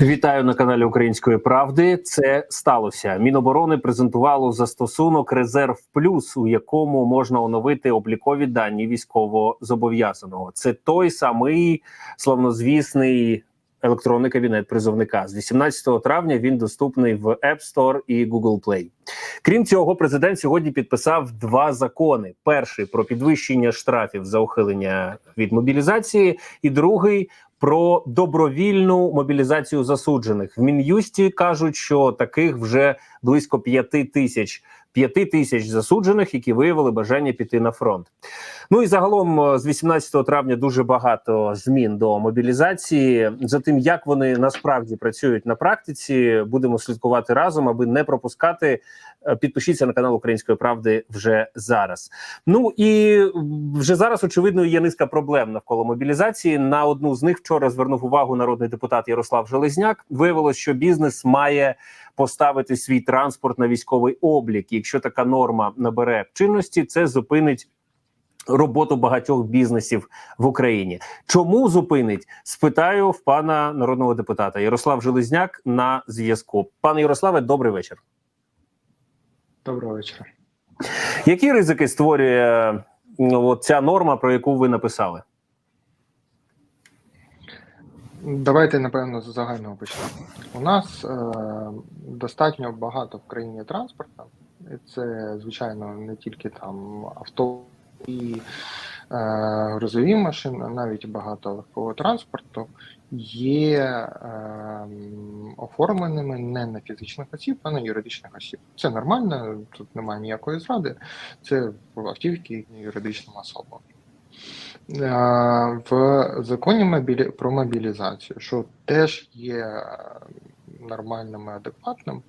Вітаю на каналі Української правди. Це сталося. Міноборони презентувало застосунок Резерв Плюс, у якому можна оновити облікові дані військовозобов'язаного. Це той самий славнозвісний електронний кабінет призовника. З 18 травня він доступний в App Store і Google Play. Крім цього, президент сьогодні підписав два закони: перший про підвищення штрафів за ухилення від мобілізації, і другий про добровільну мобілізацію засуджених в мін'юсті кажуть, що таких вже близько п'яти тисяч. П'яти тисяч засуджених, які виявили бажання піти на фронт. Ну і загалом е, з 18 травня дуже багато змін до мобілізації. За тим, як вони насправді працюють на практиці, будемо слідкувати разом, аби не пропускати. Е, Підпишіться на канал Української правди вже зараз. Ну і вже зараз очевидно є низка проблем навколо мобілізації. На одну з них вчора звернув увагу народний депутат Ярослав Железняк. Виявилось, що бізнес має поставити свій транспорт на військовий облік. Якщо така норма набере чинності, це зупинить. Роботу багатьох бізнесів в Україні чому зупинить? Спитаю в пана народного депутата Ярослав Железняк на зв'язку. Пане Ярославе, добрий вечір. Доброго вечора. Які ризики створює ну, от ця норма, про яку ви написали? Давайте напевно з загального почнемо. У нас е, достатньо багато в країні транспорту. Це звичайно не тільки там авто і е, грузові машини, навіть багато легкого транспорту є е, оформленими не на фізичних осіб, а на юридичних осіб. Це нормально, тут немає ніякої зради. Це автівки юридичним особам. Е, В законі мобілі... про мобілізацію, що теж є нормальним і адекватним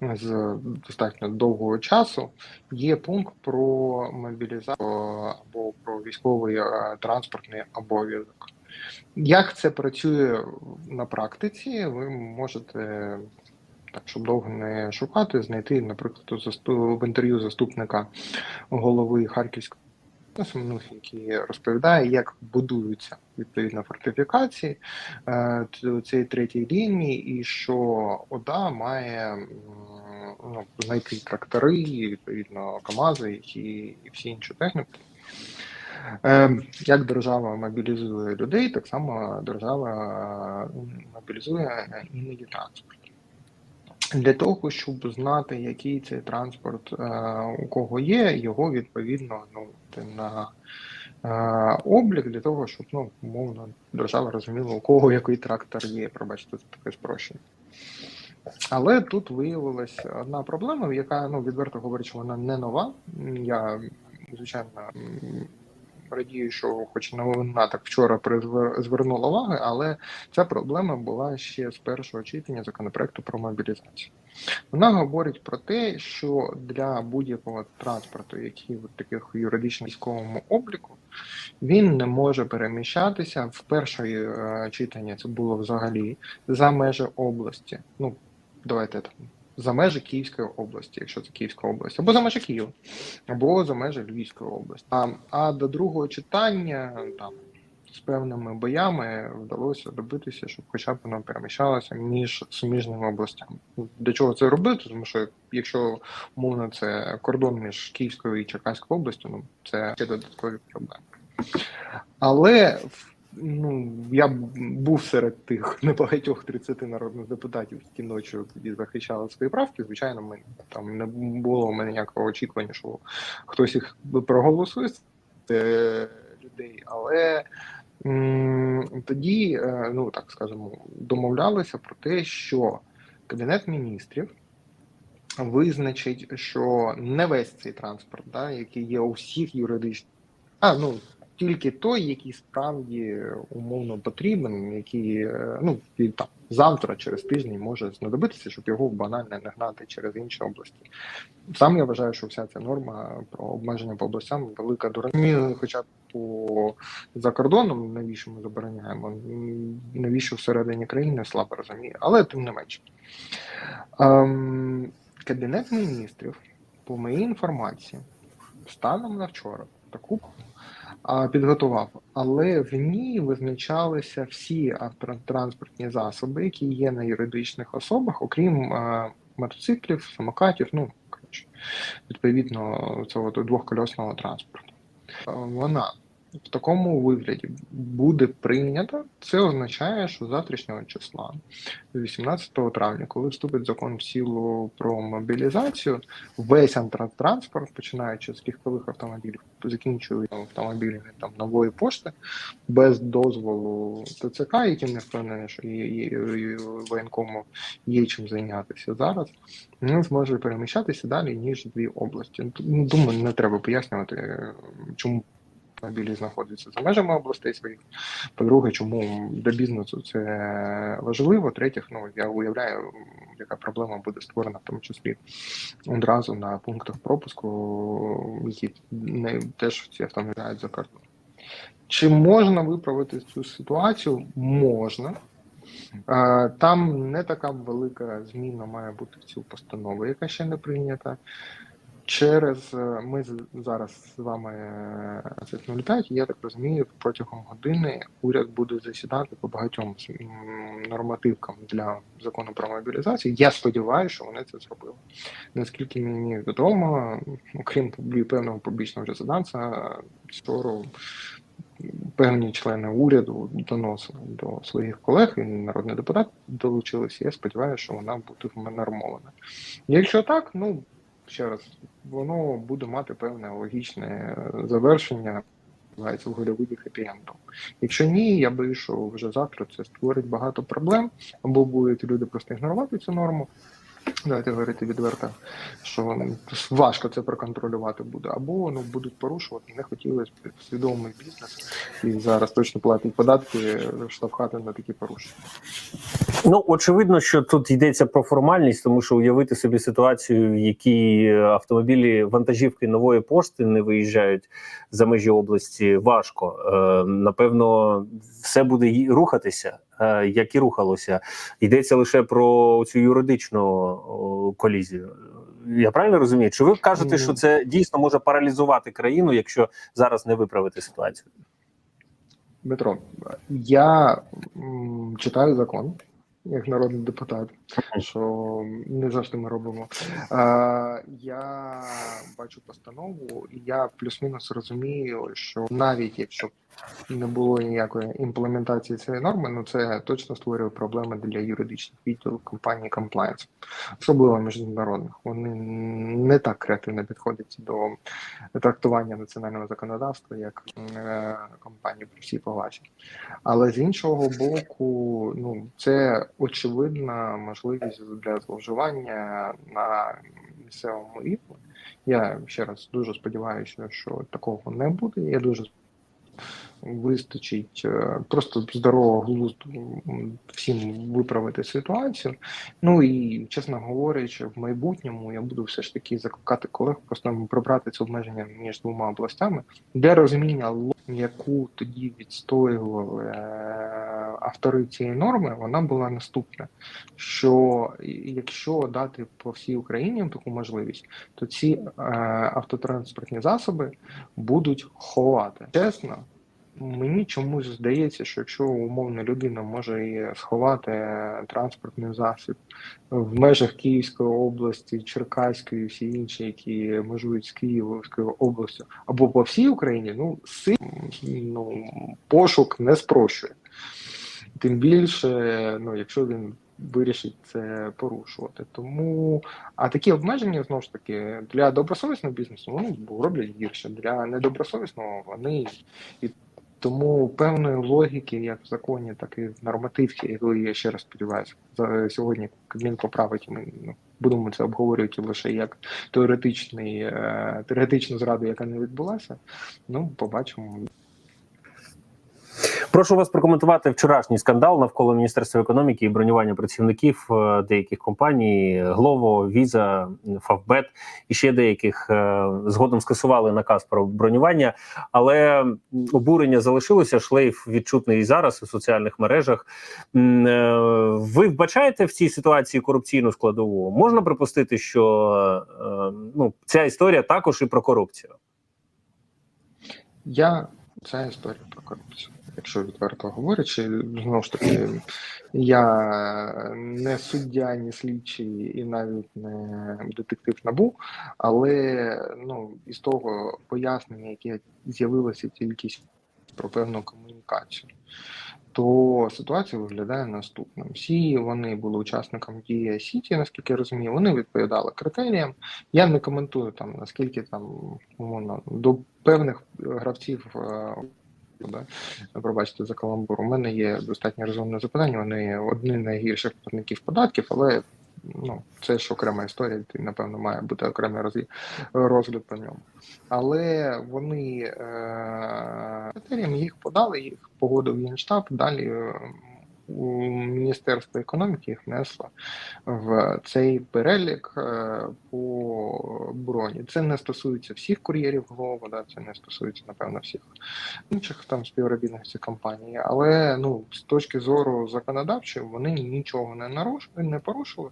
з достатньо довгого часу, є пункт про мобілізацію або про військовий е, транспортний обов'язок. Як це працює на практиці, ви можете. Так, щоб довго не шукати, знайти, наприклад, в інтерв'ю заступника голови Харківської Семенух, який розповідає, як будуються відповідно фортифікації е, цієї третьої лінії, і що ОДА має ну, знайти трактори, відповідно КАМАЗи і, всі інші техніки. Е, Як держава мобілізує людей, так само держава мобілізує іноді транспорт. Для того, щоб знати, який цей транспорт е, у кого є, його відповідно ну, на е, облік для того, щоб ну, умовно держава розуміла, у кого який трактор є. Пробачте, це таке спрощення. Але тут виявилася одна проблема, яка ну, відверто говорячи, вона не нова. Я, звичайно, радію, що хоч новина так вчора звернула уваги, але ця проблема була ще з першого читання законопроекту про мобілізацію. Вона говорить про те, що для будь-якого транспорту, який в таких юридично військовому обліку, він не може переміщатися в перше е, читання. Це було взагалі за межі області. Ну давайте там. За межі Київської області, якщо це Київська область, або за межі Києва, або за межі Львівської області. А, а до другого читання там з певними боями вдалося добитися, щоб хоча б воно переміщалося між суміжними областями. Для чого це робити? Тому що якщо умовно це кордон між Київською і Черкаською областю, ну це ще додаткові проблеми. Але ну я був серед тих небагатьох 30 народних депутатів, які ночі захищали свої правки. Звичайно, ми там не було у мене ніякого очікування, що хтось їх проголосує е, людей, але тоді, е, ну так скажемо, домовлялися про те, що кабінет міністрів. Визначить, що не весь цей транспорт, да, який є у всіх юридичних, а ну тільки той, який справді умовно потрібен, який е, ну там завтра, через тиждень може знадобитися, щоб його банально не гнати через інші області. Сам я вважаю, що вся ця норма про обмеження по областям велика дурня. Хоча по за кордоном, навіщо ми забороняємо, навіщо всередині країни слабо розумію, але тим не менше. Ем, Кабінет міністрів, по моїй інформації, станом на вчора, таку підготував, але в ній визначалися всі автотранспортні засоби, які є на юридичних особах, окрім мотоциклів, самокатів, ну коротше, відповідно цього двохкольосного транспорту. Вона в такому вигляді буде прийнята. Це означає, що завтрашнього числа, 18 травня, коли вступить закон в силу про мобілізацію, весь транспорт, починаючи з легкових автомобілів, закінчуючи автомобілями там нової пошти, без дозволу ТЦК, яким не впевнений, що і, і, і воєнкому є чим зайнятися зараз, не зможе переміщатися далі ніж дві області. Ну, Думаю, не треба пояснювати, е, чому автомобілі знаходяться за межами областей своїх. По-друге, чому для бізнесу це важливо. Третіх, ну я уявляю, яка проблема буде створена, в тому числі одразу на пунктах пропуску, які не теж ці автомобілі за кордон. Чи можна виправити цю ситуацію? Можна. Там не така велика зміна має бути в цю постанову, яка ще не прийнята. Через е, ми зараз з вами е, 05, я так розумію, протягом години уряд буде засідати по багатьом нормативкам для закону про мобілізацію. Я сподіваюся, що вони це зробили. Наскільки мені відомо, окрім певного публічного резонансу, скоро певні члени уряду доносили до своїх колег, і народний депутат долучилися. Я сподіваюся, що вона буде нормована. Якщо так, ну ще раз, воно буде мати певне логічне е, завершення. Називається в Голлівуді хеппі-ендом. Якщо ні, я боюсь, що вже завтра це створить багато проблем, або будуть люди просто ігнорувати цю норму. Давайте говорити відверто, що важко це проконтролювати буде, або ну будуть порушувати. Не хотілося б свідомий бізнес і зараз точно платить податки, штовхати на такі порушення. Ну очевидно, що тут йдеться про формальність, тому що уявити собі ситуацію, в якій автомобілі вантажівки нової пошти не виїжджають за межі області, важко. Е, напевно, все буде рухатися, е, як і рухалося. Йдеться лише про цю юридичну колізію. Я правильно розумію? Чи ви кажете, що це дійсно може паралізувати країну, якщо зараз не виправити ситуацію? Дмитро, я читаю закон як народний депутат, що не завжди ми робимо. Е, я бачу постанову, і я плюс-мінус розумію, що навіть якщо не було ніякої імплементації цієї норми, ну це точно створює проблеми для юридичних відділів компанії compliance, особливо міжнародних. Вони не так креативно підходять до трактування національного законодавства, як е, компанії при всій повазі. Але з іншого боку, ну це очевидна можливість для зловживання на місцевому рівні. Я ще раз дуже сподіваюся, що такого не буде. Я дуже вистачить е, просто здорового глузду всім виправити ситуацію. Ну і чесно говорячи, в майбутньому я буду все ж таки закликати колег просто прибрати це обмеження між двома областями для розуміння яку тоді відстоювали е, автори цієї норми. Вона була наступна: що якщо дати по всій Україні таку можливість, то ці е, автотранспортні засоби будуть ховати чесно. Мені чомусь здається, що якщо умовно людина може сховати транспортний засіб в межах Київської області, Черкаської, всі інші, які межують з Київською областю, або по всій Україні, ну сильно ну, пошук не спрощує. Тим більше, ну якщо він вирішить це порушувати. Тому а такі обмеження знову ж таки для добросовісного бізнесу вони роблять гірше. Для недобросовісного вони і тому певної логіки, як в законі, так і в нормативці, яку я ще раз сподіваюся, сьогодні Кабмін поправить. Ми ну, будемо це обговорювати лише як теоретичний е, теоретичну зраду, яка не відбулася. Ну, побачимо. Прошу вас прокоментувати вчорашній скандал навколо міністерства економіки і бронювання працівників е, деяких компаній Глово, Віза, Фавбет і ще деяких е, згодом скасували наказ про бронювання, але обурення залишилося. Шлейф відчутний і зараз у соціальних мережах. Е, Ви вбачаєте в цій ситуації корупційну складову? Можна припустити, що ну ця історія також і про корупцію. Я Це історія про корупцію. Якщо відверто говорячи, знову ж таки, я не суддя, ні слідчий і навіть не детектив набу, але ну, із того пояснення, яке з'явилося тільки про певну комунікацію, то ситуація виглядає наступним. Всі вони були учасниками дії Сіті, наскільки я розумію, вони відповідали критеріям. Я не коментую там наскільки там умовно до певних гравців. Да? Пробачте за каламбур. У мене є достатньо розумне запитання. Вони одні з найгірших платників податків, але ну, це ж окрема історія, і, напевно, має бути окремий розгляд, по ньому. Але вони е, їх подали, їх погодив Генштаб, далі Міністерство економіки їх внесло в цей перелік е, по броні. Це не стосується всіх кур'єрів Глова, да, це не стосується, напевно, всіх інших там співробітників компанії, але ну з точки зору законодавчої вони нічого не нарушили, не порушили.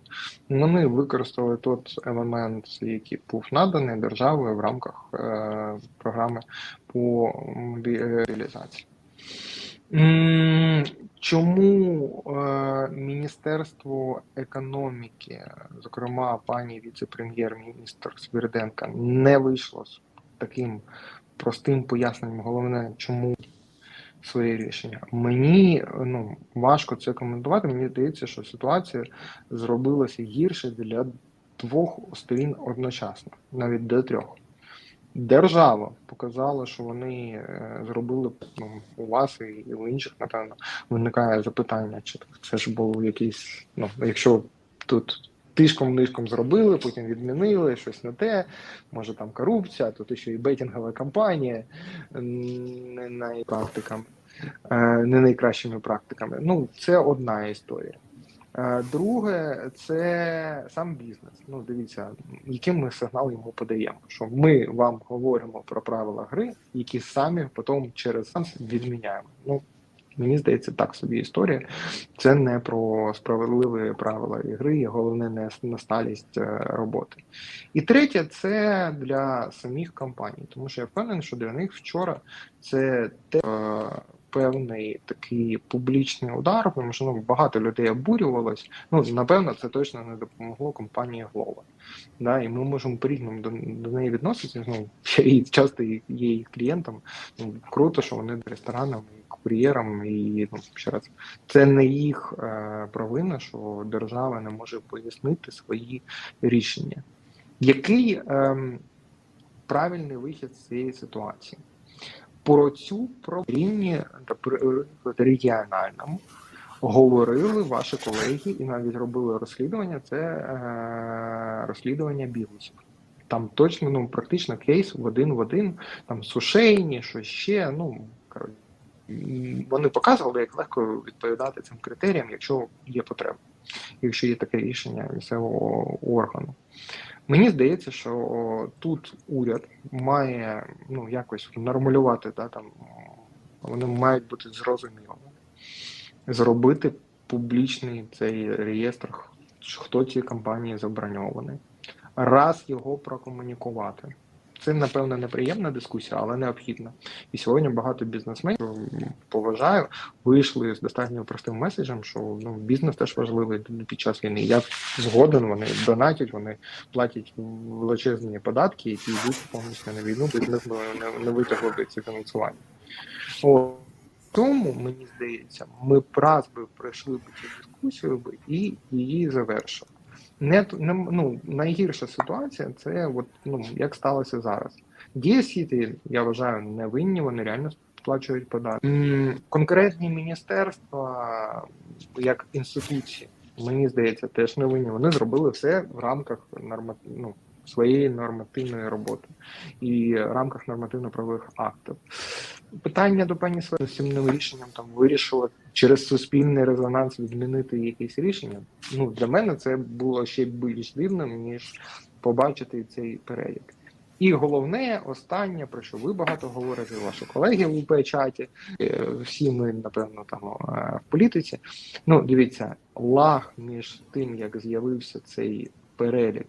Вони використали тот елемент, який був наданий державою в рамках е, програми по мобілізації. Чому е, Міністерство економіки, зокрема пані віце-прем'єр-міністр Свириденка, не вийшло з таким простим поясненням, головне, чому своє рішення? Мені ну, важко це коментувати. Мені здається, що ситуація зробилася гірше для двох сторін одночасно, навіть до трьох. Держава показала, що вони е, зробили ну, у вас і, у інших, напевно, виникає запитання, чи це ж був якийсь, ну, якщо тут тишком нишком зробили, потім відмінили щось не те, може там корупція, тут ще і бейтінгова кампанія не найпрактиками, е, не найкращими практиками. Ну, це одна історія. Е, Друге, це сам бізнес. Ну, дивіться, яким ми сигнал йому подаємо. Що ми вам говоримо про правила гри, які самі потім через нас відміняємо. Ну мені здається, так собі історія. Це не про справедливі правила ігри, і головне не насталість е, роботи. І третє, це для самих компаній, тому що я впевнений, що для них вчора це те. Певний такий публічний удар, тому що ну, багато людей обурювалось. Ну напевно, це точно не допомогло компанії Глова. Да, і ми можемо по-різному до, до неї відноситися. Ну і часто є її клієнтом. Ну круто, що вони ресторанам і кур'єрам, і ну ще раз це не їх е, провина, що держава не може пояснити свої рішення. Який е, правильний вихід з цієї ситуації? Про цю про рівні регіональному говорили ваші колеги і навіть робили розслідування. Це е, розслідування бігусів. Там точно ну практично кейс в один в один, там сушейні, що ще. Ну коротше, вони показували, як легко відповідати цим критеріям, якщо є потреба, якщо є таке рішення місцевого органу. Мені здається, що тут уряд має ну якось нормулювати, да, там вони мають бути зрозумілими, зробити публічний цей реєстр, хто ці компанії заброньовані, раз його прокомунікувати. Це, напевно, неприємна дискусія, але необхідна. І сьогодні багато бізнесменів поважаю, вийшли з достатньо простим меседжем, що ну бізнес теж важливий під час війни. Я згоден, вони донатять, вони платять величезні податки, які йдуть повністю на війну, бізнес не, не витягли ці фінансування. О, тому мені здається, ми б раз би пройшли б цю дискусію і її завершили. Не, не ну найгірша ситуація це от ну як сталося зараз. Дія Сіті, я вважаю, не винні, вони реально сплачують податки. Конкретні міністерства, як інституції, мені здається, теж не винні. Вони зробили все в рамках норма, ну, своєї нормативної роботи і в рамках нормативно-правових актів. Питання до пані з цим рішенням там вирішила через суспільний резонанс відмінити якесь рішення. Ну для мене це було ще більш дивним, ніж побачити цей перелік. І головне, останнє, про що ви багато говорите, ваші колеги в УП чаті, всі ми, напевно, там в політиці. Ну, дивіться, лаг між тим, як з'явився цей перелік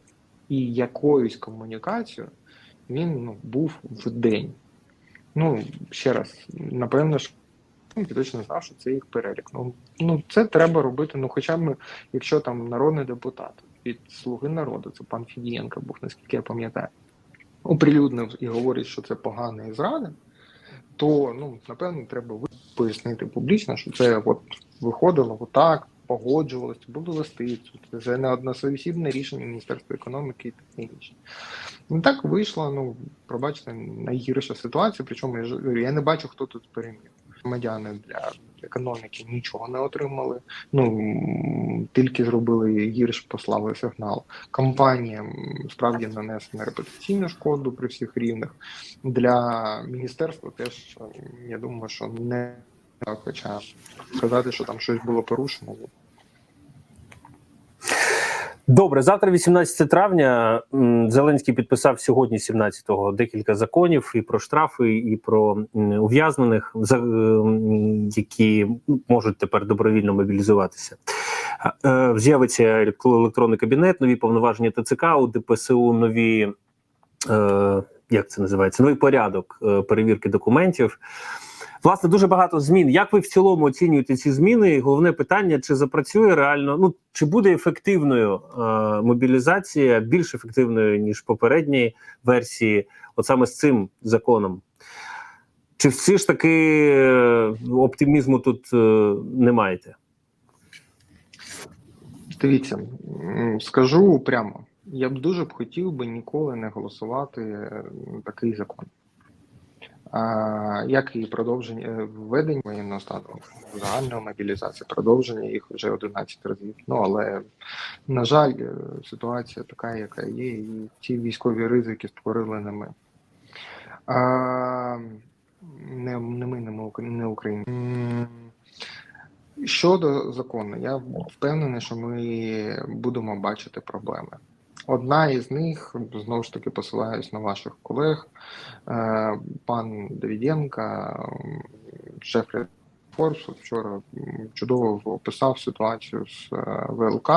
і якоюсь комунікацією, він ну, був в день. Ну, ще раз, напевно, що я точно знав, що це їх перелік. Ну, ну це треба робити. Ну, хоча б якщо там народний депутат від Слуги народу, це пан Фідієнко був, наскільки я пам'ятаю, оприлюднив і говорить, що це погана і зрада, то ну, напевно треба пояснити публічно, що це от виходило отак, погоджувалося, були листи, це не односовісібне рішення Міністерства економіки і таке інше. Ну так вийшла, ну, пробачте, найгірша ситуація, причому я не бачу, хто тут переміг. Громадяни для економіки нічого не отримали. Ну тільки зробили гірш, послали сигнал. Компаніям справді нанесена репутаційну шкоду при всіх рівнях. Для міністерства теж я думаю, що не хоча сказати, що там щось було порушено. Добре, завтра, 18 травня, Зеленський підписав сьогодні, 17-го, декілька законів і про штрафи, і про ув'язнених, які можуть тепер добровільно мобілізуватися. Е, З'явиться електронний кабінет, нові повноваження ТЦК, у ДПСУ нові. Е, як це називається? Новий порядок е, перевірки документів. Власне, дуже багато змін. Як ви в цілому оцінюєте ці зміни? Головне питання: чи запрацює реально? Ну чи буде ефективною е, мобілізація, більш ефективною ніж попередні версії, от саме з цим законом? Чи всі ж таки е, оптимізму тут е, не маєте? Дивіться, скажу прямо, я б дуже б хотів би ніколи не голосувати е, такий закон. Як і продовження е, введення воєнного стану, загальної мобілізації, продовження їх вже 11 разів. Ну але на жаль, е, ситуація така, яка є, і ці військові ризики створили не ми. А, не, не ми, не Україна. Щодо закону, я впевнений, що ми будемо бачити проблеми. Одна із них знову ж таки посилаюсь на ваших колег. Е, Пан Давіденка, шеф Форсу, вчора чудово описав ситуацію з е, ВЛК,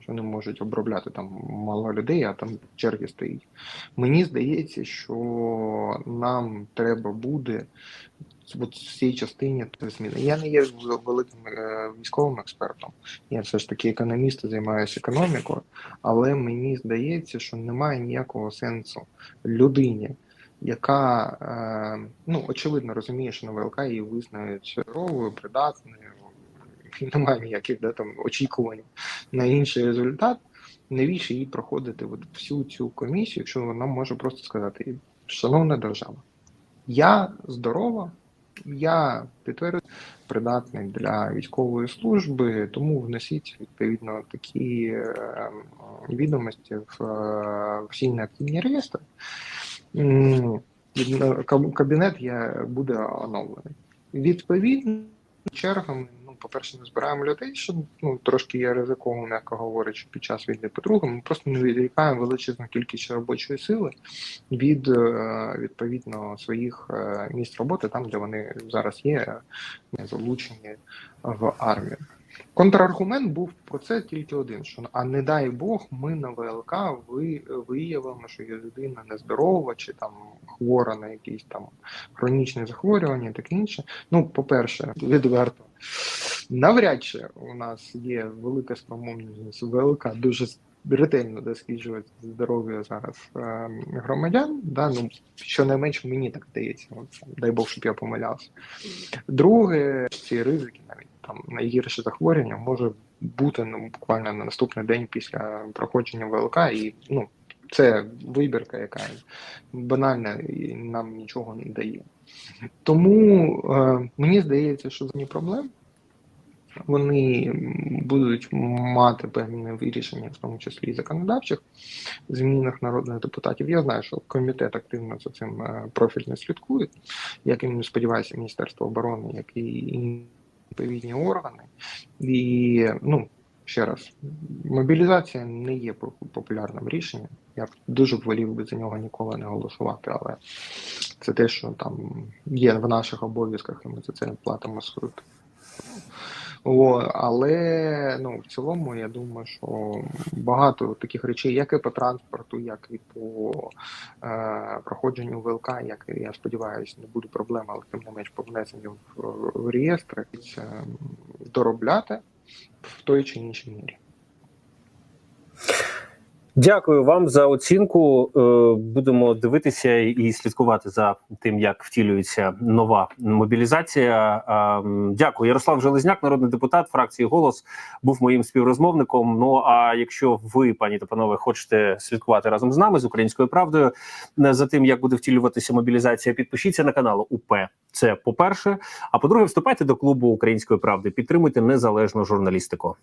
що вони можуть обробляти там мало людей, а там черги стоїть. Мені здається, що нам треба буде в цій частині зміни. Я не є великим е, військовим експертом, я все ж таки економіст, займаюся економікою, але мені здається, що немає ніякого сенсу людині, яка е, ну очевидно розуміє, що на ВЛК її визнають здоровою, придатною, немає ніяких да, там очікувань на інший результат. Навіщо їй проходити от всю цю комісію, якщо вона може просто сказати: шановна держава, я здорова, я підтверджую придатний для військової служби, тому внесіть відповідно такі е, відомості в е, всі необхідні реєстри. Кабінет я буде оновлений. Відповідно, чергами, по-перше, не збираємо людей, що ну, трошки є ризиково, м'яко говорячи, під час війни. По-друге, ми просто не відрікаємо величезну кількість робочої сили від е, відповідно своїх е, місць роботи, там, де вони зараз є, е, залучені в армію. Контраргумент був про це тільки один: що а не дай Бог, ми на ВЛК ви виявимо, що є людина нездорова чи там хвора на якісь там хронічні захворювання, таке інше. Ну, по-перше, відверто. Навряд чи у нас є велика спроможність ВЛК дуже ретельно досліджувати здоров'я зараз е, громадян. Да? Ну, щонайменше мені так здається. От, дай Бог, щоб я помилявся. Друге, ці ризики навіть там найгірше захворювання може бути ну, буквально на наступний день після проходження ВЛК, і ну, це вибірка, яка банальна і нам нічого не дає. Тому е, мені здається, що зні проблем вони будуть мати певне вирішення, в тому числі і законодавчих змінах народних депутатів. Я знаю, що комітет активно за цим е, профільно слідкує, як і сподіваюся, Міністерство оборони, як і відповідні органи. І ну ще раз, мобілізація не є популярним рішенням. Я дуже б волів би за нього ніколи не голосувати, але це те, що там є в наших обов'язках, і ми за це платимо свою О, але ну, в цілому, я думаю, що багато таких речей, як і по транспорту, як і по е, проходженню ВЛК, як я сподіваюся, не буде проблем, але тим не менш по внесенню в, в реєстри, доробляти в той чи іншій мірі. Дякую вам за оцінку. Е, Будемо дивитися і слідкувати за тим, як втілюється нова мобілізація. Дякую, Ярослав Железняк, народний депутат фракції Голос, був моїм співрозмовником. Ну а якщо ви, пані та панове, хочете слідкувати разом з нами з українською правдою е, за тим, як буде втілюватися мобілізація, підпишіться на канал УП. Це по перше. А по-друге, вступайте до клубу української правди. Підтримуйте незалежну журналістику.